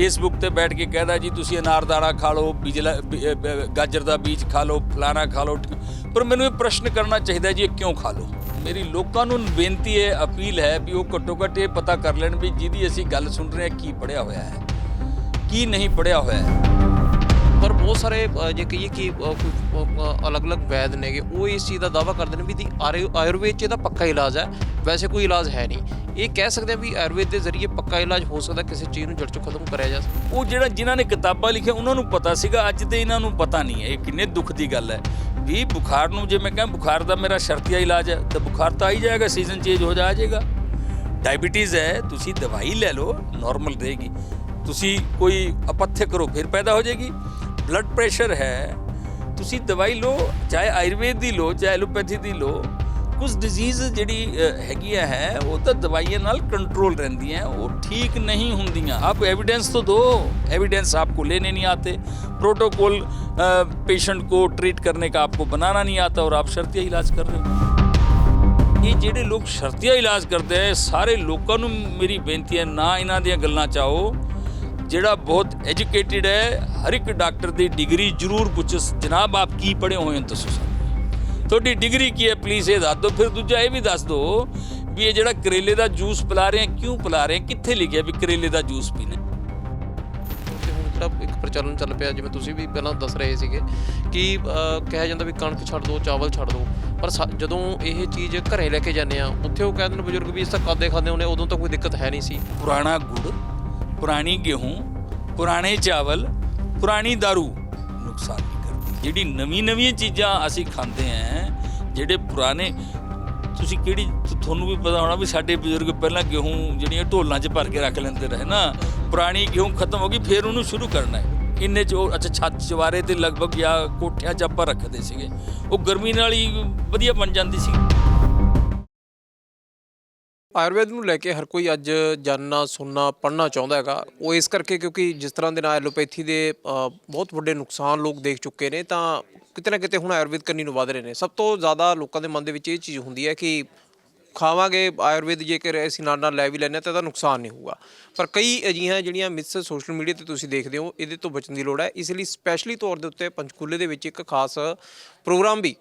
Facebook ਤੇ ਬੈਠ ਕੇ ਕਹਿਦਾ ਜੀ, ਤੁਸੀਂ ਅਨਾਰਦਾਣਾ ਖਾ ਲਓ, ਬਿਜਲਾ ਬੀ- ਗਾਜਰ ਦਾ ਬੀਜ ਖਾ ਲਓ, ਫਲਾਣਾ ਖਾ ਲਓ ਪਰ ਮੈਨੂੰ ਇਹ ਪ੍ਰਸ਼ਨ ਕਰਨਾ ਚਾਹੀਦਾ ਜੀ, ਇਹ ਕਿਉਂ ਖਾ ਲਓ? ਮੇਰੀ ਲੋਕਾਂ ਨੂੰ ਬੇਨਤੀ ਹੈ, ਅਪੀਲ ਹੈ ਵੀ ਉਹ ਘੱਟੋ ਘੱਟ ਇਹ ਪਤਾ ਕਰ ਲੈਣ ਵੀ ਜਿਹਦੀ ਅਸੀਂ ਗੱਲ ਸੁਣ ਰਹੇ ਹਾਂ, ਕੀ ਪੜਿਆ ਹੋਇਆ ਹੈ। ਕੀ ਨਹੀਂ ਪੜਿਆ ਹੋਇਆ ਹੈ। ਬਹੁਤ ਸਾਰੇ ਜੇ ਕਹੀਏ ਕਿ ਅਲੱਗ-ਅਲੱਗ ਵੈਦ ਨੇਗੇ, ਉਹ ਇਸ ਚੀਜ਼ ਦਾ ਦਾਵਾ ਕਰਦੇ ਨੇ ਵੀ ਦੀ ਆਯੁਰਵੇਦ 'ਚ ਇਹਦਾ ਪੱਕਾ ਇਲਾਜ ਹੈ, ਵੈਸੇ ਕੋਈ ਇਲਾਜ ਹੈ ਨਹੀਂ। ਇਹ ਕਹਿ ਸਕਦੇ ਆ ਵੀ ਆਯੁਰਵੇਦ ਦੇ ਜ਼ਰੀਏ ਪੱਕਾ ਇਲਾਜ ਹੋ ਸਕਦਾ, ਕਿਸੇ ਚੀਜ਼ ਨੂੰ ਜੜ ਤੋਂ ਖਤਮ ਕਰਿਆ ਜਾ ਸਕਦਾ ਉਹ ਜਿਹੜਾ ਜਿਨ੍ਹਾਂ ਨੇ ਕਿਤਾਬਾਂ ਲਿਖੀਆਂ, ਉਹਨਾਂ ਨੂੰ ਪਤਾ ਸੀਗਾ, ਅੱਜ ਤੇ ਇਹਨਾਂ ਨੂੰ ਪਤਾ ਨਹੀਂ ਹੈ, ਇਹ ਕਿੰਨੇ ਦੁੱਖ ਦੀ ਗੱਲ ਹੈ। ਵੀ ਬੁਖਾਰ ਨੂੰ ਜੇ ਮੈਂ ਕਹਾਂ, ਬੁਖਾਰ ਦਾ ਮੇਰਾ ਸ਼ਰਤੀਆ ਇਲਾਜ ਹੈ, ਤਾਂ ਬੁਖਾਰ ਤਾਂ ਆ ਹੀ ਜਾਏਗਾ, ਸੀਜ਼ਨ ਚੇਂਜ ਹੋ ਜਾ ਜਾਏਗਾ। ਡਾਇਬੀਟੀਜ਼ ਹੈ, ਤੁਸੀਂ ਦਵਾਈ ਲੈ ਲਓ ਨਾਰਮਲ ਰਹੇਗੀ। ਤੁਸੀਂ ਕੋਈ ਅਪਥ्य ਕਰੋ, ਫਿਰ ਪੈਦਾ ਹੋ ਜਾਏਗੀ। ਬਲੱਡ ਪ੍ਰੈਸ਼ਰ ਹੈ ਤੁਸੀਂ ਦਵਾਈ ਲਓ ਚਾਹੇ ਆਯੁਰਵੇਦ ਦੀ ਲਓ ਚਾਹੇ ਐਲੋਪੈਥੀ ਦੀ ਲਓ ਕੁਝ ਡਿਜ਼ੀਜ਼ ਜਿਹੜੀ ਹੈਗੀਆਂ ਹੈ ਉਹ ਤਾਂ ਦਵਾਈਆਂ ਨਾਲ ਕੰਟਰੋਲ ਰਹਿੰਦੀਆਂ ਉਹ ਠੀਕ ਨਹੀਂ ਹੁੰਦੀਆਂ ਆਪ ਐਵੀਡੈਂਸ ਤੋਂ ਦੋ एविडेंस आपको लेने नहीं आते प्रोटोकॉल पेशेंट को ट्रीट करने का आपको बनाना नहीं आता और आप शर्तिया इलाज कर रहे हो। ਇਹ ਜਿਹੜੇ ਲੋਕ ਸ਼ਰਤੀਆ ਇਲਾਜ ਕਰਦੇ ਆ ਸਾਰੇ ਲੋਕਾਂ ਨੂੰ ਮੇਰੀ ਬੇਨਤੀ ਹੈ ਨਾ ਇਹਨਾਂ ਦੀਆਂ ਗੱਲਾਂ ਚਾਹੋ ਜਿਹੜਾ ਬਹੁਤ ਐਜੂਕੇਟਿਡ ਹੈ ਹਰ ਇੱਕ ਡਾਕਟਰ ਦੀ ਡਿਗਰੀ ਜ਼ਰੂਰ ਪੁੱਛੋ। ਜਨਾਬ ਆਪ ਕੀ ਪੜ੍ਹੇ ਹੋਏ ਹੋ ਦੱਸੋ ਸਾਨੂੰ। ਤੁਹਾਡੀ ਡਿਗਰੀ ਕੀ ਹੈ? ਪਲੀਜ਼ ਇਹ ਦੱਸ ਦਿਓ। ਫਿਰ ਦੂਜਾ ਇਹ ਵੀ ਦੱਸ ਦਿਓ ਵੀ ਇਹ ਜਿਹੜਾ ਕਰੇਲੇ ਦਾ ਜੂਸ ਪਿਲਾ ਰਹੇ ਆ ਕਿਉਂ ਪਿਲਾ ਰਹੇ ਆ ਕਿੱਥੇ ਲਿਖਿਆ ਵੀ ਕਰੇਲੇ ਦਾ ਜੂਸ ਪੀਣਾ ਤੇ ਹੁਣ ਜਿਹੜਾ ਇੱਕ ਪ੍ਰਚਲਨ ਚੱਲ ਪਿਆ ਜਿਵੇਂ ਤੁਸੀਂ ਵੀ ਪਹਿਲਾਂ ਦੱਸ ਰਹੇ ਸੀਗੇ ਕਿ ਕਿਹਾ ਜਾਂਦਾ ਵੀ ਕਣਕ ਛੱਡ ਦਿਓ ਚਾਵਲ ਛੱਡ ਦਿਓ ਪਰ ਸਾ- ਜਦੋਂ ਇਹ ਚੀਜ਼ ਘਰੇ ਲੈ ਕੇ ਜਾਂਦੇ ਆ ਉੱਥੇ ਉਹ ਕਹਿੰਦੇ ਨੇ ਬਜ਼ੁਰਗ ਵੀ ਇਸ ਤਾਂ ਕਾਦੇ ਖਾਂਦੇ ਹੁੰਦੇ ਉਦੋਂ ਤਾਂ ਕੋਈ ਦਿੱਕਤ ਹੈ ਨਹੀਂ ਸੀ। ਪੁਰਾਣਾ ਗੁੜ ਪੁਰਾਣੀ ਗੇਹੂੰ, ਪੁਰਾਣੇ ਚਾਵਲ, ਪੁਰਾਣੀ दारू ਨੁਕਸਾਨ ਨਹੀਂ ਕਰਦੀ। ਜਿਹੜੀ ਨਵੀਂ ਨਵੀਆਂ ਚੀਜ਼ਾਂ ਅਸੀਂ ਖਾਂਦੇ ਆਂ ਜਿਹੜੇ ਪੁਰਾਣੇ, ਤੁਸੀਂ ਕਿਹੜੀ, ਤੁਹਾਨੂੰ ਵੀ ਪਤਾ ਹੋਣਾ ਵੀ ਸਾਡੇ ਬਜ਼ੁਰਗ ਪਹਿਲਾਂ ਗੇਹੂੰ ਜਿਹੜੀਆਂ ਢੋਲਾਂ 'ਚ ਭਰ ਕੇ ਰੱਖ ਲੈਂਦੇ ਰਹੇ ਨਾ, ਪੁਰਾਣੀ ਗੇਹੂੰ ਖਤਮ ਹੋ ਗਈ, ਫਿਰ ਉਹਨੂੰ ਸ਼ੁਰੂ ਕਰਨਾ ਹੈ। ਇੰਨੇ ਚ ਉਹ, ਅੱਛਾ, ਛੱਤ ਚਵਾਰੇ ਤੇ ਲਗਭਗ ਜਾਂ ਕੋਠਿਆਂ 'ਚ ਆਪਾਂ ਰੱਖਦੇ ਸੀਗੇ। ਉਹ ਗਰਮੀ ਨਾਲ ਹੀ ਵਧੀਆ ਬਣ ਜਾਂਦੀ ਸੀ। ਆਯੁਰਵੇਦ ਨੂੰ ਲੈ ਕੇ ਹਰ ਕੋਈ ਅੱਜ ਜਾਨਣਾ ਸੁਣਨਾ ਪੜ੍ਹਨਾ ਚਾਹੁੰਦਾ ਹੈਗਾ। ਉਹ ਇਸ ਕਰਕੇ ਕਿਉਂਕਿ ਜਿਸ ਤਰ੍ਹਾਂ ਦੇ ਨਾਲ ਐਲੋਪੈਥੀ ਦੇ ਅ, ਬਹੁਤ ਵੱਡੇ ਨੁਕਸਾਨ ਲੋਕ ਦੇਖ ਚੁੱਕੇ ਨੇ ਤਾਂ ਕਿਤੇ ਨਾ ਕਿਤੇ ਹੁਣ ਆਯੁਰਵੇਦ ਕੰਨੀ ਨੂੰ ਵਧ ਰਹੇ ਨੇ। ਸਭ ਤੋਂ ਜ਼ਿਆਦਾ ਲੋਕਾਂ ਦੇ ਮਨ ਦੇ ਵਿੱਚ ਇਹ ਚੀਜ਼ ਹੁੰਦੀ ਹੈ ਕਿ ਖਾਵਾਂਗੇ, ਆਯੁਰਵੇਦ ਜੇਕਰ ਅਸੀਂ ਨਾਲ ਨਾਲ ਲੈ ਵੀ ਲੈਂਦੇ ਹਾਂ ਤਾਂ ਇਹਦਾ ਨੁਕਸਾਨ ਨਹੀਂ ਹੋਊਗਾ। ਪਰ ਕਈ ਅਜਿਹੀਆਂ ਜਿਹੜੀਆਂ ਮਿਸ ਸੋਸ਼ਲ ਮੀਡੀਆ ਤੇ ਤੁਸੀਂ ਦੇਖਦੇ ਹੋ, ਇਹਦੇ ਤੋਂ ਬਚਣ ਦੀ ਲੋੜ ਹੈ। ਇਸ ਲਈ ਸਪੈਸ਼ਲੀ ਤੌਰ ਦੇ ਉੱਤੇ ਪੰਚਕੂਲੇ ਦੇ ਵਿੱਚ ਇੱਕ ਖਾਸ ਪ੍ਰੋਗਰਾਮ ਵੀ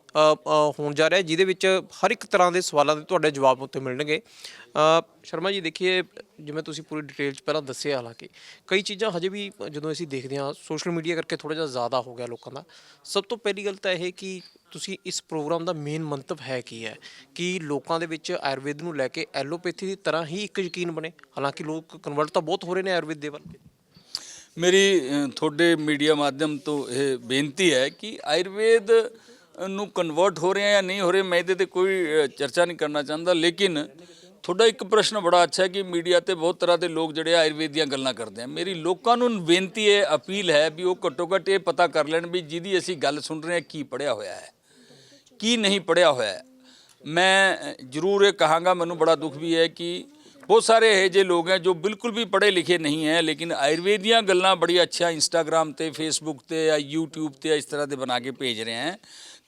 ਹੋਣ ਜਾ ਰਿਹਾ ਜਿਹਦੇ ਵਿੱਚ ਹਰ ਇੱਕ ਤਰ੍ਹਾਂ ਦੇ ਸਵਾਲਾਂ ਦੇ ਤੁਹਾਡੇ ਜਵਾਬ ਉੱਥੇ ਮਿਲਣਗੇ। ਸ਼ਰਮਾ ਜੀ, ਦੇਖੀਏ, ਜਿਵੇਂ ਤੁਸੀਂ ਪੂਰੀ ਡਿਟੇਲ ਚ ਪਹਿਲਾਂ ਦੱਸਿਆ, ਹਾਲਾਂਕਿ ਕਈ ਚੀਜ਼ਾਂ ਹਜੇ ਵੀ ਜਦੋਂ ਅਸੀਂ ਦੇਖਦੇ ਹਾਂ ਸੋਸ਼ਲ ਮੀਡੀਆ ਕਰਕੇ ਥੋੜਾ ਜਿਹਾ ਜ਼ਿਆਦਾ ਹੋ ਗਿਆ ਲੋਕਾਂ ਦਾ। ਸਭ ਤੋਂ ਪਹਿਲੀ ਗੱਲ ਤਾਂ ਇਹ ਕਿ ਤੁਸੀਂ ਇਸ ਪ੍ਰੋਗਰਾਮ ਦਾ ਮੇਨ ਮੰਤਵ ਹੈ ਕੀ ਹੈ? ਕਿ ਲੋਕਾਂ ਦੇ ਵਿੱਚ ਆਯੁਰਵੇਦ ਨੂੰ ਲੈ ਕੇ ਐਲੋਪੈਥੀ ਦੀ ਤਰ੍ਹਾਂ ਹੀ ਇੱਕ ਯਕੀਨ ਬਣੇ। ਹਾਲਾਂਕਿ ਲੋਕ ਕਨਵਰਟ ਤਾਂ ਬਹੁਤ ਹੋ ਰਹੇ ਨੇ ਆਯੁਰਵੇਦ ਦੇ ਵੱਲ। ਮੇਰੀ ਤੁਹਾਡੇ ਮੀਡੀਆ ਮਾਧਿਅਮ ਤੋਂ ਇਹ ਬੇਨਤੀ ਹੈ ਕਿ ਆਯੁਰਵੇਦ ਨੂੰ ਕਨਵਰਟ ਹੋ ਰਹੇ ਆ ਜਾਂ ਨਹੀਂ ਹੋ ਰਹੇ, ਮੈਂ ਇਹਦੇ ਤੇ ਕੋਈ ਚਰਚਾ ਨਹੀਂ ਕਰਨਾ ਚਾਹੁੰਦਾ। ਲੇਕਿਨ ਤੁਹਾਡਾ ਇੱਕ ਪ੍ਰਸ਼ਨ ਬੜਾ ਅੱਛਾ ਹੈ ਕਿ ਮੀਡੀਆ ਤੇ ਬਹੁਤ ਤਰ੍ਹਾਂ ਦੇ ਲੋਕ ਜਿਹੜੇ ਆਯੁਰਵੇਦ ਦੀਆਂ ਗੱਲਾਂ ਕਰਦੇ ਆ। ਮੇਰੀ ਲੋਕਾਂ ਨੂੰ ਬੇਨਤੀ ਹੈ, ਅਪੀਲ ਹੈ ਵੀ ਉਹ ਘੱਟੋ ਘੱਟ ਇਹ ਪਤਾ ਕਰ ਲੈਣ ਵੀ ਜਿਹਦੀ ਅਸੀਂ ਗੱਲ ਸੁਣ ਰਹੇ ਹਾਂ, ਕੀ ਪੜਿਆ ਹੋਇਆ ਹੈ, ਕੀ ਨਹੀਂ ਪੜਿਆ ਹੋਇਆ ਹੈ। ਮੈਂ ਜ਼ਰੂਰ ਇਹ ਕਹਾਂਗਾ, ਮੈਨੂੰ ਬੜਾ ਦੁੱਖ ਵੀ ਹੈ ਕਿ ਬਹੁਤ ਸਾਰੇ ਇਹ ਜੇ ਲੋਕ ਹੈ ਜੋ ਬਿਲਕੁਲ ਵੀ ਪੜ੍ਹੇ ਲਿਖੇ ਨਹੀਂ ਹੈ, ਲੇਕਿਨ ਆਯੁਰਵੇਦ ਦੀਆਂ ਗੱਲਾਂ ਬੜੀ ਅੱਛਾ ਇੰਸਟਾਗ੍ਰam ਤੇ ਫੇਸਬੁੱਕ ਤੇ ਜਾਂ YouTube ਤੇ ਇਸ ਤਰ੍ਹਾਂ ਦੇ ਬਣਾ ਕੇ ਭੇਜ ਰਹੇ ਹੈ।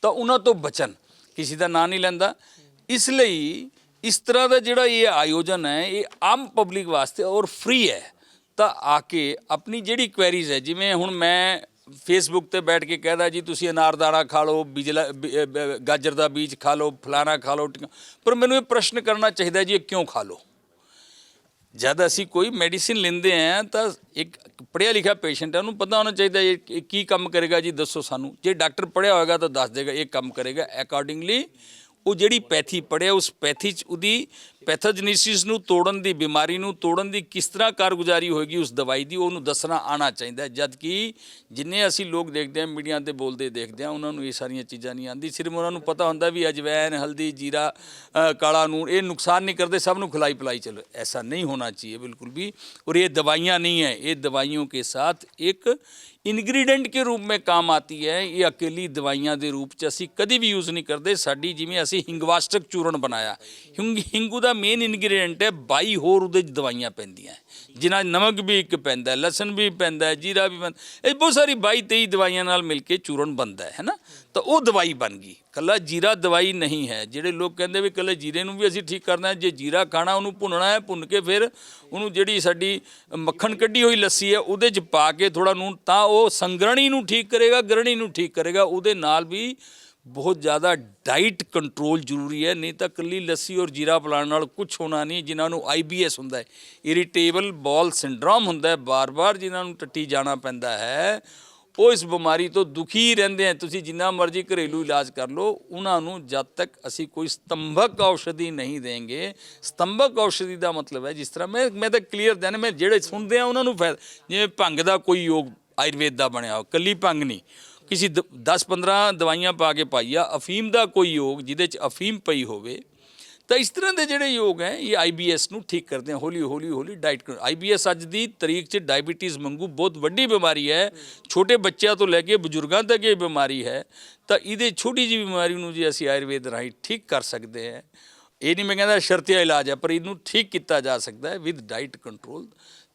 ਤਾਂ ਉਹਨਾਂ ਤੋਂ ਬਚਨ ਕਿਸੇ ਦਾ ਨਾਂ ਨਹੀਂ ਲੈਂਦਾ। ਇਸ ਲਈ ਇਸ ਤਰ੍ਹਾਂ ਦਾ ਜਿਹੜਾ ਇਹ ਆਯੋਜਨ ਹੈ, ਇਹ ਆਮ ਪਬਲਿਕ ਵਾਸਤੇ ਔਰ ਫ੍ਰੀ ਹੈ। ਤਾਂ ਆ ਕੇ ਆਪਣੀ ਜਿਹੜੀ ਕੁਐਰੀਜ਼ ਹੈ, ਜਿਵੇਂ ਹੁਣ ਮੈਂ ਫੇਸਬੁੱਕ ਤੇ ਬੈਠ ਕੇ ਕਹਿਦਾ ਜੀ ਤੁਸੀਂ ਅਨਾਰਦਾਣਾ ਖਾ ਲਓ, ਬਿਜਲਾ, ਬੀ- ਗਾਜਰ ਦਾ ਬੀਜ ਖਾ ਲਓ, ਫਲਾਣਾ ਖਾ ਲਓ ਪਰ ਮੈਨੂੰ ਇਹ ਪ੍ਰਸ਼ਨ ਕਰਨਾ ਚਾਹੀਦਾ ਜੀ, ਇਹ ਕਿਉਂ ਖਾ ਲਓ? ਜਦ ਅਸੀਂ ਕੋਈ ਮੈਡੀਸਿਨ ਲੈਂਦੇ ਆਂ ਤਾਂ ਇੱਕ ਪੜ੍ਹਿਆ ਲਿਖਿਆ ਪੇਸ਼ੈਂਟ ਹੈ, ਉਹਨੂੰ ਪਤਾ ਹੋਣਾ ਚਾਹੀਦਾ ਇਹ ਕੀ ਕੰਮ ਕਰੇਗਾ ਜੀ, ਦੱਸੋ ਸਾਨੂੰ। ਜੇ ਡਾਕਟਰ ਪੜ੍ਹਿਆ ਹੋਏਗਾ, ਤਾਂ ਦੱਸ ਦੇਗਾ, ਇਹ ਕੰਮ ਕਰੇਗਾ। ਅਕੋਰਡਿੰਗਲੀ ਉਹ ਜਿਹੜੀ ਪੈਥੀ ਪੜਿਆ ਉਸ ਪੈਥੀ ਚ ਉਹਦੀ ਪੈਥੋਜਨੀਸਿਸ ਨੂੰ ਤੋੜਨ ਦੀ, ਬਿਮਾਰੀ ਨੂੰ ਤੋੜਨ ਦੀ ਕਿਸ ਤਰ੍ਹਾਂ ਕਾਰਗੁਜ਼ਾਰੀ ਹੋਏਗੀ, ਉਸ ਦਵਾਈ ਦੀ ਉਹਨੂੰ ਦੱਸਣਾ ਆਣਾ ਚਾਹੀਦਾ ਜਦ ਕਿ ਜਿੰਨੇ ਅਸੀਂ ਲੋਕ ਦੇਖਦੇ ਹਾਂ, ਮੀਡੀਆ ਤੇ ਬੋਲਦੇ ਦੇਖਦੇ ਹਾਂ, ਉਹਨਾਂ ਨੂੰ ਇਹ ਸਾਰੀਆਂ ਚੀਜ਼ਾਂ ਨਹੀਂ ਆਂਦੀ ਸਿਰਫ ਉਹਨਾਂ ਨੂੰ ਪਤਾ ਹੁੰਦਾ ਵੀ ਅਜਵੈਨ, ਹਲਦੀ, ਜੀਰਾ ਕਾਲਾ ਨੂਨ ਇਹ ਨੁਕਸਾਨ ਨਹੀਂ ਕਰਦੇ, ਸਭ ਨੂੰ ਖਿਲਾਈ ਪਿਲਾਈ ਚਲੋ। ਐਸਾ ਨਹੀਂ ਹੋਣਾ ਚਾਹੀਏ ਬਿਲਕੁਲ ਵੀ। ਔਰ ਇਹ ਦਵਾਈਆਂ ਨਹੀਂ ਹੈ। ਇਹ दवाइयों ਕੇ ਸਾਥ ਇੱਕ ਇਨਗਰੀਡੈਂਟ ਕੇ ਰੂਪ ਮੇ ਕੰਮ ਆਤੀ ਹੈ। ਇਹ ਅਕੇਲੀ ਦਵਾਈਆਂ ਦੇ ਰੂਪ ਚ ਅਸੀਂ ਕਦੀ ਵੀ ਯੂਜ਼ ਨਹੀਂ ਕਰਦੇ। ਸਾਡੀ ਜਿਵੇਂ ਅਸੀਂ ਹਿੰਗਵਾਸਟਕ ਚੂਰਨ ਬਣਾਇਆ। ਹਿੰਗੂ ਦਾ ਦਾ ਮੇਨ ਇਨਗਰੀਡੀਐਂਟ ਹੈ 22 ਹੋਰ ਉਹਦੇ 'ਚ ਦਵਾਈਆਂ ਪੈਂਦੀਆਂ। ਹੈ। ਜਿਨ੍ਹਾਂ ਨਮਕ ਵੀ ਇੱਕ ਪੈਂਦਾ, ਲਸਣ ਵੀ ਪੈਂਦਾ, ਜੀਰਾ ਵੀ ਪੈਂਦਾ। ਇਹ ਬਹੁਤ ਸਾਰੀ 22 23 ਦਵਾਈਆਂ ਨਾਲ ਮਿਲ ਕੇ ਚੂਰਨ ਬਣਦਾ ਹੈ, ਹੈਨਾ? ਤਾਂ ਉਹ ਦਵਾਈ ਬਣ ਗਈ। ਕੱਲਾ ਜੀਰਾ ਦਵਾਈ ਨਹੀਂ ਹੈ। ਜਿਹੜੇ ਲੋਕ ਕਹਿੰਦੇ ਵੀ ਕੱਲੇ ਜੀਰੇ ਨੂੰ ਵੀ ਅਸੀਂ ਠੀਕ ਕਰਨਾ ਜੇ ਜੀਰਾ ਖਾਣਾ, ਉਹਨੂੰ ਭੁੰਨਣਾ ਹੈ, ਭੁੰਨ ਕੇ ਫਿਰ ਉਹਨੂੰ ਜਿਹੜੀ ਸਾਡੀ ਮੱਖਣ ਕੱਢੀ ਹੋਈ ਲੱਸੀ ਹੈ, ਉਹਦੇ 'ਚ ਪਾ ਕੇ ਥੋੜਾ ਨੂਨ ਤਾਂ ਉਹ ਸੰਗਰਣੀ ਨੂੰ ਠੀਕ ਕਰੇਗਾ, ਗਰਣੀ ਨੂੰ ਠੀਕ ਕਰੇਗਾ, ਉਹਦੇ ਨਾਲ ਵੀ ਬਹੁਤ ਜ਼ਿਆਦਾ ਡਾਈਟ ਕੰਟਰੋਲ ਜ਼ਰੂਰੀ ਹੈ, ਨਹੀਂ ਤਾਂ ਕੱਲੀ ਲੱਸੀ ਔਰ ਜੀਰਾ ਪਿਲਾਉਣ ਨਾਲ ਕੁਝ ਹੋਣਾ ਨਹੀਂ, ਜਿਨ੍ਹਾਂ ਨੂੰ ਆਈਬੀਐਸ ਹੁੰਦਾ ਹੈ। ਇਰੀਟੇਬਲ ਬॉल ਸਿੰਡਰੋਮ ਹੁੰਦਾ ਹੈ, ਬਾਰ-ਬਾਰ ਜਿਨ੍ਹਾਂ ਨੂੰ ਟੱਟੀ ਜਾਣਾ ਪੈਂਦਾ ਹੈ, ਉਹ ਇਸ ਬਿਮਾਰੀ ਤੋਂ ਦੁਖੀ ਰਹਿੰਦੇ ਆ ਤੁਸੀਂ ਜਿੰਨਾ ਮਰਜ਼ੀ ਘਰੇਲੂ ਇਲਾਜ ਕਰ ਲਓ, ਉਹਨਾਂ ਨੂੰ ਜਦ ਤੱਕ ਅਸੀਂ ਕੋਈ ਸਤੰਭਕ ਔਸ਼ਧੀ ਨਹੀਂ ਦੇਂਗੇ ਸਤੰਭਕ ਔਸ਼ਧੀ ਦਾ ਮਤਲਬ ਹੈ, ਜਿਸ ਤਰ੍ਹਾਂ ਮੈਂ ਮੈਂ ਤਾਂ ਕਲੀਅਰ ਦੇਣ ਮੈਂ ਜਿਹੜੇ ਸੁਣਦੇ ਆ ਉਹਨਾਂ ਨੂੰ ਫਾਇਦਾ, ਜਿਵੇਂ ਭੰਗ ਦਾ ਕੋਈ ਯੋਗ ਆਯੁਰਵੇਦ ਦਾ ਬਣਿਆ ਹੋ ਕੱਲੀ ਭੰਗ ਨਹੀਂ। ਕਿਸੇ 10-15 ਦਵਾਈਆਂ ਪਾ ਕੇ ਪਾਈ ਆ, ਅਫੀਮ ਦਾ ਕੋਈ ਯੋਗ ਜਿਹਦੇ ਚ ਅਫੀਮ ਪਈ ਹੋਵੇ, ਤਾਂ ਇਸ ਤਰ੍ਹਾਂ ਦੇ ਜਿਹੜੇ ਯੋਗ ਹੈ, ਇਹ ਆਈਬੀਐਸ ਨੂੰ ਠੀਕ ਕਰਦੇ ਹਨ ਹੌਲੀ ਹੌਲੀ ਹੌਲੀ ਡਾਈਟ ਆਈਬੀਐਸ ਅੱਜ ਦੀ ਤਰੀਕ 'ਚ ਡਾਇਬੀਟੀਜ਼ ਮੰਗੂ ਬਹੁਤ ਵੱਡੀ ਬਿਮਾਰੀ ਹੈ, ਛੋਟੇ ਬੱਚਿਆਂ ਤੋਂ ਲੈ ਕੇ ਬਜ਼ੁਰਗਾਂ ਤੱਕ ਇਹ ਬਿਮਾਰੀ ਹੈ, ਤਾਂ ਇਹਦੇ ਛੋਟੀ ਜਿਹੀ ਬਿਮਾਰੀ ਨੂੰ ਜੇ ਅਸੀਂ ਆਯੁਰਵੇਦ ਰਾਹੀਂ ਠੀਕ ਕਰ ਸਕਦੇ ਹਾਂ, ਇਹ ਨਹੀਂ ਮੈਂ ਕਹਿੰਦਾ ਸ਼ਰਤੀਆ ਇਲਾਜ ਹੈ, ਪਰ ਇਹਨੂੰ ਠੀਕ ਕੀਤਾ ਜਾ ਸਕਦਾ ਹੈ ਵਿਦ ਡਾਈਟ ਕੰਟਰੋਲ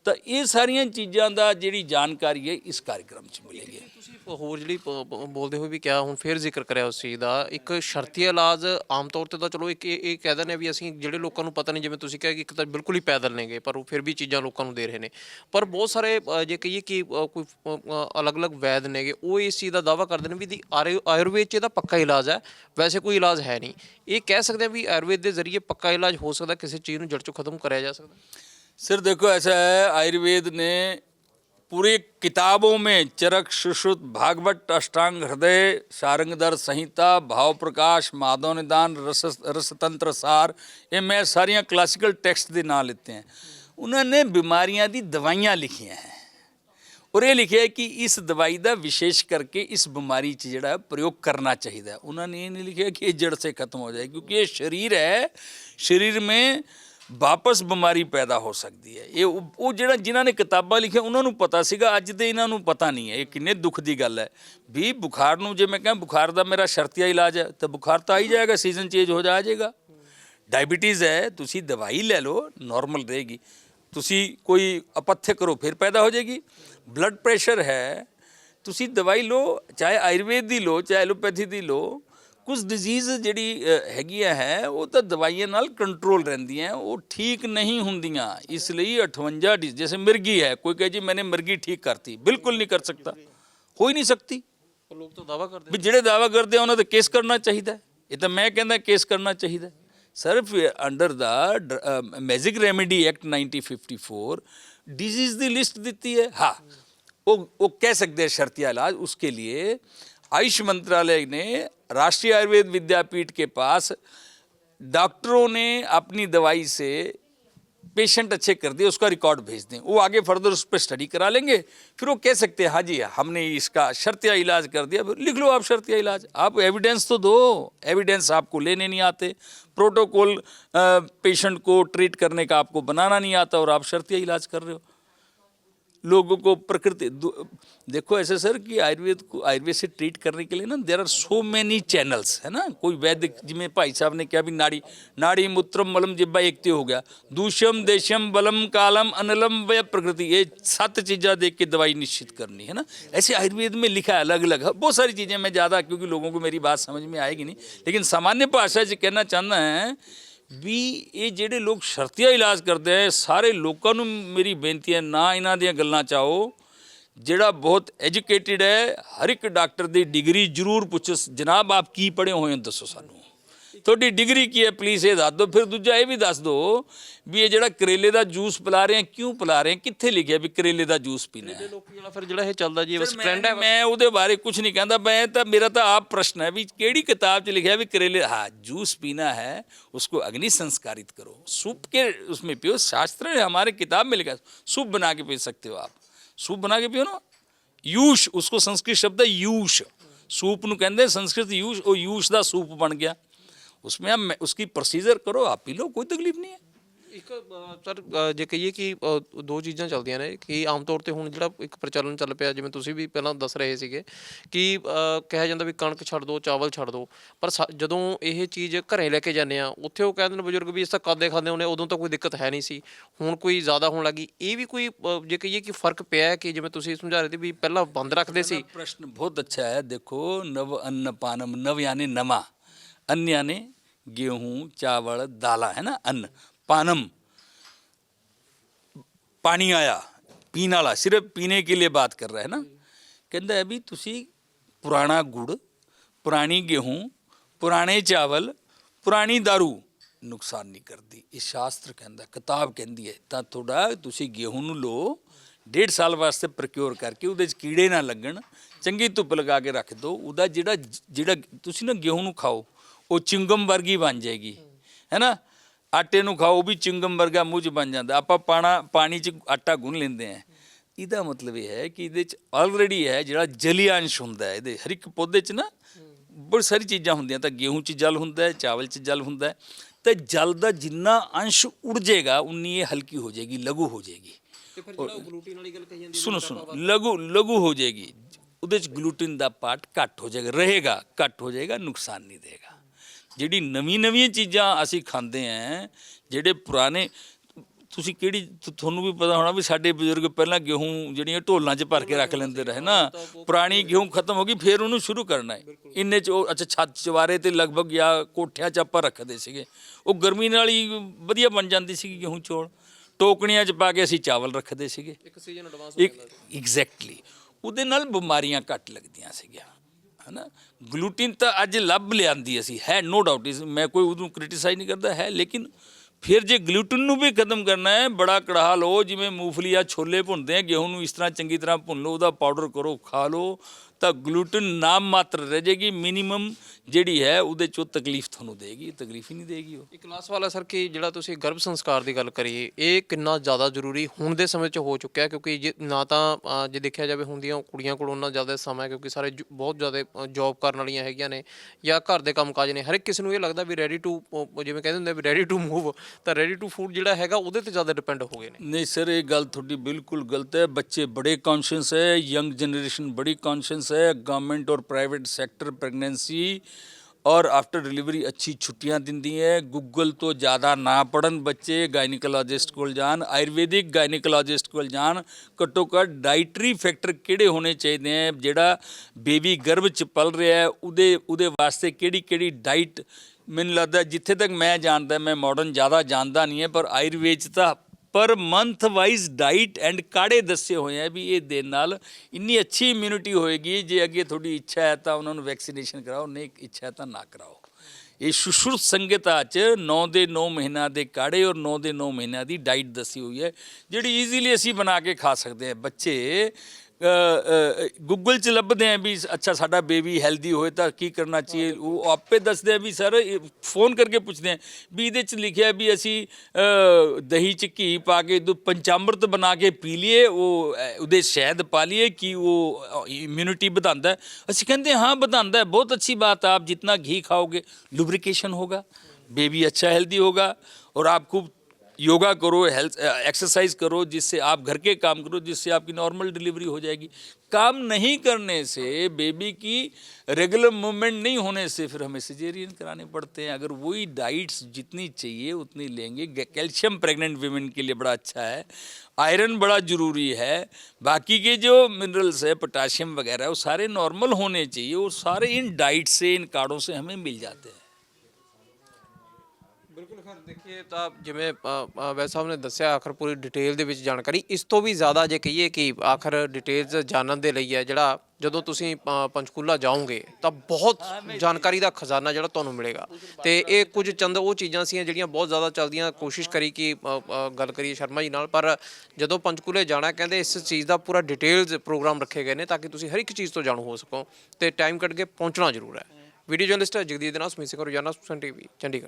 ਤਾਂ ਇਹ ਸਾਰੀਆਂ ਚੀਜ਼ਾਂ ਦਾ ਜਿਹੜੀ ਜਾਣਕਾਰੀ ਹੈ, ਇਸ ਕਾਰਜਕ੍ਰਮ 'ਚ ਮਿਲੇਗੀ। ਤੁਸੀਂ ਹੋਰ ਜਿਹੜੀ ਪ- ਪ- ਬੋਲਦੇ ਹੋਏ ਵੀ ਕਿਹਾ ਹੁਣ ਫੇਰ ਜ਼ਿਕਰ ਕਰਿਆ ਉਸ ਚੀਜ਼ ਦਾ ਇੱਕ ਸ਼ਰਤੀ ਇਲਾਜ ਆਮ ਤੌਰ ਤੇ ਤਾਂ ਚਲੋ ਇੱਕ ਇਹ ਇਹ ਕਹਿ ਦਿੰਦੇ ਆ ਵੀ ਅਸੀਂ ਜਿਹੜੇ ਲੋਕਾਂ ਨੂੰ ਪਤਾ ਨਹੀਂ ਜਿਵੇਂ ਤੁਸੀਂ ਕਿਹਾ ਕਿ ਇੱਕ ਤਾਂ ਬਿਲਕੁਲ ਹੀ ਪੈਦਲ ਨੇਗੇ ਪਰ ਉਹ ਫਿਰ ਵੀ ਚੀਜ਼ਾਂ ਲੋਕਾਂ ਨੂੰ ਦੇ ਰਹੇ ਨੇ ਪਰ ਬਹੁਤ ਸਾਰੇ ਅ, ਜੇ ਕਹੀਏ ਕਿ ਅ, ਕੋਈ ਅ, ਅ, ਅਲੱਗ-ਅਲੱਗ ਵੈਦ ਨੇਗੇ ਉਹ ਇਸ ਚੀਜ਼ ਦਾ ਦਾਵਾ ਕਰਦੇ ਨੇ ਵੀ ਦੀ ਆਯੁ- ਆਯੁਰਵੇਦ 'ਚ ਇਹਦਾ ਪੱਕਾ ਇਲਾਜ ਹੈ ਵੈਸੇ ਕੋਈ ਇਲਾਜ ਹੈ ਨਹੀਂ ਇਹ ਕਹਿ ਸਕਦੇ ਆ ਵੀ ਆਯੁਰਵੇਦ ਦੇ ਜ਼ਰੀਏ ਪੱਕਾ ਇਲਾਜ ਹੋ ਸਕਦਾ ਕਿਸੇ ਚੀਜ਼ ਨੂੰ ਜੜ ਚੋਂ ਖਤਮ ਕਰਿਆ ਜਾ ਸਕਦਾ सर देखो ऐसा है आयुर्वेद ने पूरी किताबों में चरक सुश्रुत, भागवत, अष्टांग हृदय सारंगदर संहिता, भाव प्रकाश, माधव निदान, रस, रसतंत्र सार, ये मैं सारिया क्लासिकल टेक्स्ट के ना लेते हैं। उन्होंने बीमारियाँ दी, दवाइयाँ लिखी हैं। और ये लिखे है कि इस दवाई का विशेष करके इस बीमारी से जोड़ा प्रयोग करना चाहिए उन्होंने ये नहीं लिखे कि ये जड़ से खत्म हो जाए, क्योंकि ये शरीर है, शरीर में ਵਾਪਸ ਬਿਮਾਰੀ ਪੈਦਾ ਹੋ ਸਕਦੀ ਹੈ। ਇਹ ਉਹ ਜਿਹੜਾ ਜਿਨ੍ਹਾਂ ਨੇ ਕਿਤਾਬਾਂ ਲਿਖੀਆਂ, ਉਹਨਾਂ ਨੂੰ ਪਤਾ ਸੀਗਾ, ਅੱਜ ਦੇ ਇਹਨਾਂ ਨੂੰ ਪਤਾ ਨਹੀਂ ਹੈ। ਇਹ ਕਿੰਨੇ ਦੁੱਖ ਦੀ ਗੱਲ ਹੈ। ਵੀ ਬੁਖਾਰ ਨੂੰ ਜੇ ਮੈਂ ਕਹਾਂ, ਬੁਖਾਰ ਦਾ ਮੇਰਾ ਸ਼ਰਤੀਆ ਇਲਾਜ ਹੈ, ਤਾਂ ਬੁਖਾਰ ਤਾਂ ਆ ਹੀ ਜਾਏਗਾ ਸੀਜ਼ਨ ਚੇਂਜ ਹੋ ਜਾ ਜਾਏਗਾ। ਡਾਇਬੀਟੀਜ਼ ਹੈ, ਤੁਸੀਂ ਦਵਾਈ ਲੈ ਲਓ ਨਾਰਮਲ ਰਹੇਗੀ। ਤੁਸੀਂ ਕੋਈ ਅਪਥ्य ਕਰੋ, ਫਿਰ ਪੈਦਾ ਹੋ ਜਾਏਗੀ। ਬਲੱਡ ਪ੍ਰੈਸ਼ਰ ਹੈ, ਤੁਸੀਂ ਦਵਾਈ ਲਓ, ਚਾਹੇ ਆਯੁਰਵੇਦ ਦੀ ਲਓ, ਚਾਹੇ ਐਲੋਪੈਥੀ ਦੀ ਲਓ। ਕੁਝ ਡਿਜ਼ੀਜ਼ ਜਿਹੜੀ ਹੈਗੀ ਹੈ ਉਹ ਤਾਂ ਦਵਾਈਆਂ ਨਾਲ ਕੰਟਰੋਲ ਰਹਿੰਦੀਆਂ ਉਹ ਠੀਕ ਨਹੀਂ ਹੁੰਦੀਆਂ। ਇਸ ਲਈ 58 ਡਿਜ਼ੀਜ਼ ਜਿਵੇਂ ਮਿਰਗੀ ਹੈ ਕੋਈ ਕਹੇ ਜੀ ਮੈਨੇ ਮਿਰਗੀ ਠੀਕ ਕਰਤੀ ਬਿਲਕੁਲ ਨਹੀਂ ਕਰ ਸਕਦਾ। ਹੋ ਹੀ ਨਹੀਂ ਸਕਦੀ। ਲੋਕ ਤਾਂ ਦਾਵਾ ਕਰਦੇ ਵੀ ਜਿਹੜੇ ਦਾਵਾ ਕਰਦੇ ਆ ਉਹਨਾਂ ਤੇ ਕੇਸ ਕਰਨਾ ਚਾਹੀਦਾ ਇਹ ਤਾਂ ਮੈਂ ਕਹਿੰਦਾ ਕੇਸ ਕਰਨਾ ਚਾਹੀਦਾ ਸਿਰਫ ਅੰਡਰ ਦਾ ਮੈਜਿਕ ਰੈਮੇਡੀ ਐਕਟ 1954 ਡਿਜ਼ੀਜ਼ ਦੀ ਲਿਸਟ ਦਿੱਤੀ ਹੈ। ਹਾਂ ਉਹ ਉਹ ਕਹਿ ਸਕਦੇ हैं ਇਲਾਜ ਉਸਕੇ उसके लिए आयुष मंत्रालय राष्ट्रीय आयुर्वेद विद्यापीठ के पास डॉक्टरों ने अपनी दवाई से पेशेंट अच्छे कर दिए, उसका रिकॉर्ड भेज दें वो आगे फर्दर उस पर स्टडी करा लेंगे, फिर वो कह सकते हैं हाँ जी, हमने इसका शर्तिया इलाज कर दिया लिख लो आप शर्तिया इलाज। आप एविडेंस तो दो एविडेंस आपको लेने नहीं आते प्रोटोकॉल पेशेंट को ट्रीट करने का आपको बनाना नहीं आता और आप शर्तिया इलाज कर रहे हो। लोगों को प्रकृति देखो ऐसे सर कि आयुर्वेद को, आयुर्वेद से ट्रीट करने के लिए ना there are so many channels है ना? कोई वैदिक जिमें भाई साहब ने क्या भी नाड़ी नाड़ी मूत्रम बलम जिब्बा एकते हो गया। दूषम देशम बलम, कालम, अनलम व प्रकृति, ये सात चीज़ें देख के दवाई निश्चित करनी, है ना? ऐसे आयुर्वेद में लिखा है अलग अलग बहुत सारी चीज़ें मैं ज़्यादा, क्योंकि लोगों को मेरी बात समझ में आएगी नहीं, लेकिन सामान्य भाषा से कहना चाहना है ਵੀ ਇਹ ਜਿਹੜੇ ਲੋਕ ਸ਼ਰਤੀਆ ਇਲਾਜ ਕਰਦੇ ਆ ਸਾਰੇ ਲੋਕਾਂ ਨੂੰ ਮੇਰੀ ਬੇਨਤੀ ਹੈ, ਨਾ ਇਹਨਾਂ ਦੀਆਂ ਗੱਲਾਂ ਚਾਓ ਜਿਹੜਾ ਬਹੁਤ ਐਜੂਕੇਟਿਡ ਹੈ, ਹਰ ਇੱਕ ਡਾਕਟਰ ਦੀ ਡਿਗਰੀ ਜ਼ਰੂਰ ਪੁੱਛੋ। ਜਨਾਬ, ਆਪ ਕੀ ਪੜ੍ਹੇ ਹੋਏ ਹੋ, ਦੱਸੋ ਸਾਨੂੰ। ਤੁਹਾਡੀ ਡਿਗਰੀ ਕੀ ਹੈ ਪਲੀਜ਼ ਇਹ ਦੱਸ ਦਿਓ ਫਿਰ ਦੂਜਾ ਇਹ ਵੀ ਦੱਸ ਦਿਓ ਵੀ ਇਹ ਜਿਹੜਾ ਕਰੇਲੇ ਦਾ ਜੂਸ ਪਿਲਾ ਰਹੇ ਆ ਕਿਉਂ ਪਿਲਾ ਰਹੇ ਆ ਕਿੱਥੇ ਲਿਖਿਆ ਵੀ ਕਰੇਲੇ ਦਾ ਜੂਸ ਪੀਣਾ ਹੈ ਲੋਕੀ ਵਾਲਾ ਫਿਰ ਜਿਹੜਾ ਇਹ ਚੱਲਦਾ ਜੀ ਬਸ ਮੈਂ- ਟ੍ਰੈਂਡ ਹੈ ਮੈਂ ਉਹਦੇ ਬਾਰੇ ਕੁਝ ਨਹੀਂ ਕਹਿੰਦਾ ਮੈਂ ਤਾਂ ਮੇਰਾ ਤਾਂ ਆਪ ਪ੍ਰਸ਼ਨ है भी केड़ी किताब च लिखा है भी करेले हाँ जूस पीना है उसको अग्नि संस्कारित करो सूप के उसमें पियो शास्त्र है हमारे किताब में लिखा है सूप बना के पी सकते हो आप सूप बना के पियो ना यूश उसको संस्कृत शब्द है यूश सूप ਨੂੰ ਕਹਿੰਦੇ ਸੰਸਕ੍ਰਿਤ ਯੂਸ਼ ਉਹ ਯੂਸ਼ ਦਾ ਸੂਪ ਬਣ ਗਿਆ उसमें आप उसकी प्रोसीजर करो आप पी लो कोई तकलीफ नहीं है ਇੱਕ ਅ, ਸਰ ਅ, ਜੇ ਕਹੀਏ ਕਿ ਅ, ਦੋ ਚੀਜ਼ਾਂ ਚੱਲਦੀਆਂ ਨੇ ਕਿ ਆਮ ਤੌਰ ਤੇ ਹੁਣ ਜਿਹੜਾ ਇੱਕ ਪ੍ਰਚਲਨ ਚੱਲ ਪਿਆ ਜਿਵੇਂ ਤੁਸੀਂ ਵੀ ਪਹਿਲਾਂ ਦੱਸ ਰਹੇ ਸੀਗੇ ਕਿ ਅ, ਕਿਹਾ ਜਾਂਦਾ ਵੀ ਕਣਕ ਛੱਡ ਦਿਓ ਚਾਵਲ ਛੱਡ ਦਿਓ ਪਰ ਸਾ- ਜਦੋਂ ਇਹ ਚੀਜ਼ ਘਰੇ ਲੈ ਕੇ ਜਾਂਦੇ ਆ ਉੱਥੇ ਉਹ ਕਹਿੰਦੇ ਨੇ ਬਜ਼ੁਰਗ ਵੀ ਇਸ ਤਾਂ ਕਾਦੇ ਖਾਂਦੇ ਹੁੰਦੇ ਉਦੋਂ ਤਾਂ ਕੋਈ ਦਿੱਕਤ ਹੈ ਨਹੀਂ ਸੀ ਹੁਣ ਕੋਈ ਜ਼ਿਆਦਾ ਹੋਣ ਲੱਗੀ ਇਹ ਵੀ ਕੋਈ ਅ, ਜੇ ਕਹੀਏ ਕਿ ਫਰਕ ਪਿਆ ਹੈ ਕਿ ਜਿਵੇਂ ਤੁਸੀਂ ਸਮਝਾ ਰਹੇ ਸੀ ਵੀ ਪਹਿਲਾਂ ਬੰਦ ਰੱਖਦੇ ਸੀ प्रश्न बहुत अच्छा है देखो नव अन्न पानम नव यानी नमा अन्न यानी गेहूं चावल दाला है ना अन्न पानम ਪਾਣੀ ਆਇਆ ਪੀਣ ਵਾਲਾ ਸਿਰਫ ਪੀਣੇ ਕੇ ਲਈ ਬਾਤ ਕਰ ਰਹਾ ਹੈ ਨਾ ਕਹਿੰਦਾ ਹੈ ਵੀ ਤੁਸੀਂ ਪੁਰਾਣਾ ਗੁੜ ਪੁਰਾਣੀ ਗੇਹੂੰ ਪੁਰਾਣੇ ਚਾਵਲ ਪੁਰਾਣੀ दारू ਨੁਕਸਾਨ ਨਹੀਂ ਕਰਦੀ ਇਹ ਸ਼ਾਸਤਰ ਕਹਿੰਦਾ ਕਿਤਾਬ ਕਹਿੰਦੀ ਹੈ ਤਾਂ ਤੁਹਾਡਾ ਤੁਸੀਂ ਗੇਹੂੰ ਨੂੰ ਲਓ ਡੇਢ ਸਾਲ ਵਾਸਤੇ ਪ੍ਰੋਕਿਉਰ ਕਰਕੇ ਉਹਦੇ 'ਚ ਕੀੜੇ ਨਾ ਲੱਗਣ ਚੰਗੀ ਧੁੱਪ ਲਗਾ ਕੇ ਰੱਖ ਦਿਓ ਉਹਦਾ ਜਿਹੜਾ ਜਿਹੜਾ ਤੁਸੀਂ ਨਾ ਗੇਹੂੰ ਨੂੰ ਖਾਓ ਉਹ ਚਿੰਗਮ ਵਰਗੀ ਬਣ ਜਾਏਗੀ। ਹੈ ਨਾ ਆਟੇ ਨੂੰ ਖਾਓ ਉਹ ਵੀ ਚਿੰਗਮ ਵਰਗਾ ਮੂੰਹ 'ਚ ਬਣ ਜਾਂਦਾ। ਆਪਾਂ ਪਾਣਾ ਪਾਣੀ 'ਚ ਆਟਾ ਗੁੰਨ ਲੈਂਦੇ ਆ ਇਹਦਾ ਮਤਲਬ ਇਹ ਹੈ ਕਿ ਇਹਦੇ 'ਚ ਆਲਰੇਡੀ ਹੈ ਜਿਹੜਾ ਜਲੀ ਅੰਸ਼ ਹੁੰਦਾ ਹੈ। ਇਹਦੇ ਹਰ ਇੱਕ ਪੌਦੇ 'ਚ ਨਾ ਬੜੀ ਸਾਰੀ ਚੀਜ਼ਾਂ ਹੁੰਦੀਆਂ। ਤਾਂ ਗੇਹੂੰ 'ਚ ਜਲ ਹੁੰਦਾ ਹੈ ਚਾਵਲ 'ਚ ਜਲ ਹੁੰਦਾ ਹੈ। ਤੇ ਜਲ ਦਾ ਜਿੰਨਾ ਅੰਸ਼ ਉੜ ਜਾਏਗਾ ਉਨੀ ਇਹ ਹਲਕੀ ਹੋ ਜਾਏਗੀ ਲਘੂ ਹੋ ਜਾਏਗੀ। ਤੇ ਫਿਰ ਜਿਹੜਾ ਗਲੂਟੀਨ ਵਾਲੀ ਗੱਲ ਕਹੀ ਜਾਂਦੀ ਸੁਣੋ ਸੁਣੋ। ਲਘੂ ਲਘੂ ਹੋ ਜਾਏਗੀ। ਉਹਦੇ 'ਚ ਗਲੂਟਿਨ ਦਾ ਪਾਰਟ ਘੱਟ ਹੋ ਜਾਏਗਾ ਰਹੇਗਾ। ਘੱਟ ਹੋ ਜਾਏਗਾ ਨੁਕਸਾਨ ਨਹੀਂ ਦੇਗਾ। ਜਿਹੜੀ ਨਵੀਂ ਨਵੀਆਂ ਚੀਜ਼ਾਂ ਅਸੀਂ ਖਾਂਦੇ ਆਂ ਜਿਹੜੇ ਪੁਰਾਣੇ ਤੁਸੀਂ ਕਿਹੜੀ ਤੁਹਾਨੂੰ ਵੀ ਪਤਾ ਹੋਣਾ ਵੀ ਸਾਡੇ ਬਜ਼ੁਰਗ ਪਹਿਲਾਂ ਗੇਹੂੰ ਜਿਹੜੀਆਂ ਢੋਲਾਂ 'ਚ ਭਰ ਕੇ ਰੱਖ ਲੈਂਦੇ ਰਹੇ ਨਾ ਪੁਰਾਣੀ ਗੇਹੂੰ ਖਤਮ ਹੋ ਗਈ ਫਿਰ ਉਹਨੂੰ ਸ਼ੁਰੂ ਕਰਨਾ ਹੈ ਇੰਨੇ 'ਚ ਅੱਛਾ ਛੱਤ ਚਵਾਰੇ ਤੇ ਲਗਭਗ ਜਾਂ ਕੋਠਿਆਂ 'ਚ ਆਪਾਂ ਰੱਖਦੇ ਸੀਗੇ। ਉਹ ਗਰਮੀ ਨਾਲ ਹੀ ਵਧੀਆ ਬਣ ਜਾਂਦੀ ਸੀ ਗੇਹੂੰ ਚੌਲ। ਟੋਕਣੀਆਂ 'ਚ ਪਾ ਕੇ ਅਸੀਂ ਚਾਵਲ ਰੱਖਦੇ ਸੀਗੇ। ਇੱਕ ਸੀਜ਼ਨ ਐਡਵਾਂਸ ਇੱਕ ਐਗਜ਼ੈਕਟਲੀ ਉਹਦੇ ਨਾਲ ਬਿਮਾਰੀਆਂ ਘੱਟ ਲੱਗਦੀਆਂ ਸੀਗੀਆਂ। ਹਨਾ? ਗਲੂਟਿਨ ਤਾਂ ਅੱਜ ਲੱਭ ਲਿਆਂਦੀ ਅਸੀਂ, ਹੈ ਨੋ ਡਾਊਟ ਇਸ ਮੈਂ ਕੋਈ ਉਹਨੂੰ ਕ੍ਰਿਟਿਸਾਈਜ਼ ਨਹੀਂ ਕਰਦਾ, ਹੈ, ਲੇਕਿਨ ਫਿਰ ਜੇ ਗਲੂਟਨ ਨੂੰ ਵੀ ਖਤਮ ਕਰਨਾ ਹੈ, ਬੜਾ ਕੜਾਹ ਲਓ, ਜਿਵੇਂ ਮੂੰਗਫਲੀ ਆ, ਛੋਲੇ ਭੁੰਨਦੇ ਆ, ਗੇਹੂੰ ਨੂੰ ਇਸ ਤਰ੍ਹਾਂ ਚੰਗੀ ਤਰ੍ਹਾਂ ਭੁੰਨ ਲਓ, ਉਹਦਾ ਪਾਊਡਰ ਕਰੋ, ਖਾ ਲਓ ਤਾਂ ਗਲੂਟਨ ਨਾਮ ਮਾਤਰ ਰਹਿ ਜਾਏਗੀ ਮਿਨੀਮਮ ਜਿਹੜੀ ਹੈ ਉਹਦੇ ਚੋਂ ਤਕਲੀਫ ਤੁਹਾਨੂੰ ਦੇਗੀ ਤਕਲੀਫ ਹੀ ਨਹੀਂ ਦੇਗੀ ਉਹ। ਇੱਕ ਲਾਸ ਵਾਲਾ ਸਰ ਕਿ ਜਿਹੜਾ ਤੁਸੀਂ ਗਰਭ ਸੰਸਕਾਰ ਦੀ ਗੱਲ ਕਰੀਏ ਇਹ ਕਿੰਨਾ ਜ਼ਿਆਦਾ ਜ਼ਰੂਰੀ ਹੁਣ ਦੇ ਸਮੇਂ 'ਚ ਹੋ ਚੁੱਕਿਆ ਕਿਉਂਕਿ ਜੇ ਨਾ ਤਾਂ ਜੇ ਦੇਖਿਆ ਜਾਵੇ ਹੁੰਦੀਆਂ ਕੁੜੀਆਂ ਕੋਲ ਉਹਨਾਂ ਜ਼ਿਆਦਾ ਸਮਾਂ ਕਿਉਂਕਿ ਸਾਰੇ ਬਹੁਤ ਜ਼ਿਆਦਾ ਜੌਬ ਕਰਨ ਵਾਲੀਆਂ ਹੈਗੀਆਂ ਨੇ ਜਾਂ ਘਰ ਦੇ ਕੰਮ ਕਾਜ ਨੇ ਹਰ ਇੱਕ ਕਿਸੇ ਨੂੰ ਇਹ ਲੱਗਦਾ ਵੀ ਰੈਡੀ ਟੂ ਜਿਵੇਂ ਕਹਿੰਦੇ ਹੁੰਦੇ ਵੀ ਰੈਡੀ ਟੂ ਮੂਵ ਤਾਂ ਰੈਡੀ ਟੂ ਫੂਡ ਜਿਹੜਾ ਹੈਗਾ ਉਹਦੇ ਤੇ ਜ਼ਿਆਦਾ ਡਿਪੈਂਡ ਹੋ ਗਏ ਨੇ। ਨਹੀਂ ਸਰ ਇਹ ਗੱਲ ਤੁਹਾਡੀ ਬਿਲਕੁਲ ਗਲਤ ਹੈ। ਬੱਚੇ ਬੜੇ ਕੌਨਸ਼ੀਅਸ ਹੈ ਯੰਗ ਜਨਰੇਸ਼ਨ ਬੜੀ ਕੌਨਸ਼ੀਅਸ कॉन्शियस है गवर्नमेंट और प्राइवेट सेक्टर प्रेगनेंसी ਔਰ ਆਫਟਰ ਡਿਲੀਵਰੀ ਅੱਛੀ ਛੁੱਟੀਆਂ ਦਿੰਦੀ ਹੈ ਗੂਗਲ ਤੋਂ ਜ਼ਿਆਦਾ ਨਾ ਪੜਨ ਬੱਚੇ ਗਾਇਨਿਕੋਲੋਜਿਸਟ ਕੋਲ ਜਾਣ ਆਯੁਰਵੈਦਿਕ ਗਾਇਨਿਕੋਲੋਜਿਸਟ ਕੋਲ ਜਾਣ ਘੱਟੋ ਘੱਟ ਡਾਈਟਰੀ ਫੈਕਟਰ ਕਿਹੜੇ ਹੋਣੇ ਚਾਹੀਦੇ ਹੈ ਜਿਹੜਾ ਬੇਬੀ ਗਰਭ ਚ ਪਲ ਰਿਹਾ ਹੈ ਉਹਦੇ ਉਹਦੇ ਵਾਸਤੇ ਕਿਹੜੀ ਕਿਹੜੀ ਡਾਈਟ ਮੈਨੂੰ ਲੱਗਦਾ ਜਿੱਥੇ ਤੱਕ ਮੈਂ ਜਾਣਦਾ ਮੈਂ ਮਾਡਰਨ ਜ਼ਿਆਦਾ ਜਾਣਦਾ ਨਹੀਂ ਹੈ ਪਰ ਆਯੁਰਵੇਦ 'ਚ ਤਾਂ ਪਰ ਮੰਥ ਵਾਈਜ਼ ਡਾਈਟ ਐਂਡ ਕਾੜੇ ਦੱਸੇ ਹੋਏ ਆ ਵੀ ਇਹ ਦੇਣ ਨਾਲ ਇੰਨੀ ਅੱਛੀ ਇਮਿਊਨਿਟੀ ਹੋਏਗੀ, ਜੇ ਅੱਗੇ ਤੁਹਾਡੀ ਇੱਛਾ ਹੈ ਤਾਂ ਉਹਨਾਂ ਨੂੰ ਵੈਕਸੀਨੇਸ਼ਨ ਕਰਾਓ, ਨਹੀਂ ਇੱਛਾ ਹੈ ਤਾਂ ਨਾ ਕਰਾਓ। ਇਹ ਸੁਸ਼ਰੁਤ ਸੰਗਤਾ ਚ 9 ਦੇ 9 ਮਹੀਨਾ ਦੇ ਕਾੜੇ ਔਰ 9 ਦੇ 9 ਮਹੀਨਿਆਂ ਦੀ ਡਾਈਟ ਦੱਸੀ ਹੋਈ ਹੈ, ਜਿਹੜੀ ਈਜ਼ੀਲੀ ਅਸੀਂ ਬਣਾ ਕੇ ਖਾ ਸਕਦੇ ਹਾਂ। ਬੱਚੇ ਗੂਗਲ 'ਚ ਲੱਭਦੇ ਆ ਵੀ ਅੱਛਾ ਸਾਡਾ ਬੇਬੀ ਹੈਲਦੀ ਹੋਏ ਤਾਂ ਕੀ ਕਰਨਾ ਚਾਹੀਏ? ਉਹ ਆਪੇ ਦੱਸਦੇ ਆ ਵੀ ਸਰ ਫੋਨ ਕਰਕੇ ਪੁੱਛਦੇ ਆ ਵੀ ਇਹਦੇ 'ਚ ਲਿਖਿਆ ਵੀ ਅਸੀਂ ਦਹੀਂ 'ਚ ਘੀ ਪਾ ਕੇ ਦੁ ਪੰਚਾਮਰਤ ਬਣਾ ਕੇ ਪੀ ਲਈਏ ਉਹ ਉਹਦੇ ਸ਼ਹਿਦ ਪਾ ਲਈਏ ਕਿ ਉਹ ਇਮਿਊਨਿਟੀ ਵਧਾਉਂਦਾ ਅਸੀਂ ਕਹਿੰਦੇ ਹਾਂ ਵਧਾਉਂਦਾ ਬਹੁਤ ਅੱਛੀ ਬਾਤ ਆਪ ਜਿੰਨਾ ਘੀ ਖਾਓਗੇ ਲੁਬਰੀਕੇਸ਼ਨ होगा ਬੇਬੀ ਅੱਛਾ ਹੈਲਦੀ होगा ਔਰ आप खूब योगा करो हेल्थ एक्सरसाइज करो, जिससे आप घर के काम करो, जिससे आपकी नॉर्मल डिलीवरी हो जाएगी। काम नहीं करने से बेबी की रेगुलर मूवमेंट नहीं होने से फिर हमें सिजेरियन कराने पड़ते हैं। अगर वही डाइट्स जितनी चाहिए, उतनी लेंगे। कैल्शियम प्रेग्नेंट वीमेन के लिए बड़ा अच्छा है। आयरन बड़ा ज़रूरी है। बाकी के जो मिनरल्स है पोटाशियम वगैरह, वो सारे नॉर्मल होने चाहिए। वो सारे इन डाइट से, इन कार्डों से हमें मिल जाते हैं। ਬਿਲਕੁਲ ਖੈਰ ਦੇਖੀਏ ਤਾਂ ਜਿਵੇਂ ਅ, ਸਾਹਿਬ ਨੇ ਦੱਸਿਆ ਆਖਰ ਪੂਰੀ ਡਿਟੇਲ ਦੇ ਵਿੱਚ ਜਾਣਕਾਰੀ ਇਸ ਤੋਂ ਵੀ ਜ਼ਿਆਦਾ ਜੇ ਕਹੀਏ ਕਿ ਆਖਰ ਡਿਟੇਲਸ ਜਾਣਨ ਦੇ ਲਈ ਹੈ ਜਿਹੜਾ ਜਦੋਂ ਤੁਸੀਂ ਪੰਚਕੂਲਾ ਜਾਓਗੇ ਤਾਂ ਬਹੁਤ ਜਾਣਕਾਰੀ ਦਾ ਖਜ਼ਾਨਾ ਜਿਹੜਾ ਤੁਹਾਨੂੰ ਮਿਲੇਗਾ। ਤੇ ਇਹ ਕੁਝ ਚੰਦ ਉਹ ਚੀਜ਼ਾਂ ਸੀ ਜਿਹੜੀਆਂ ਬਹੁਤ ਜ਼ਿਆਦਾ ਚੱਲਦੀਆਂ ਕੋਸ਼ਿਸ਼ ਕਰੀ ਕਿ ਗੱਲ ਕਰੀਏ ਸ਼ਰਮਾ ਜੀ ਨਾਲ ਪਰ ਜਦੋਂ ਪੰਚਕੂਲੇ ਜਾਣਾ ਕਹਿੰਦੇ ਇਸ ਚੀਜ਼ ਦਾ ਪੂਰਾ ਡਿਟੇਲਸ ਪ੍ਰੋਗਰਾਮ ਰੱਖੇ ਗਏ ਨੇ ਤਾਂ ਕਿ ਤੁਸੀਂ ਹਰ ਇੱਕ ਚੀਜ਼ ਤੋਂ ਜਾਣੂ ਹੋ ਸਕੋ ਤੇ ਟਾਈਮ ਕੱਢ ਕੇ ਪਹੁੰਚਣਾ ਜ਼ਰੂਰ ਹੈ। ਵੀਡੀਓ ਜਰਨਲਿਸਟ ਜਗਦੀਪ ਦੇ ਨਾਲ ਸਮੀਤ ਸਿੰਘ ਰੋਜ਼ਾਨਾ ਸੁਨ ਟੀਵੀ ਚੰਡੀਗੜ੍ਹ।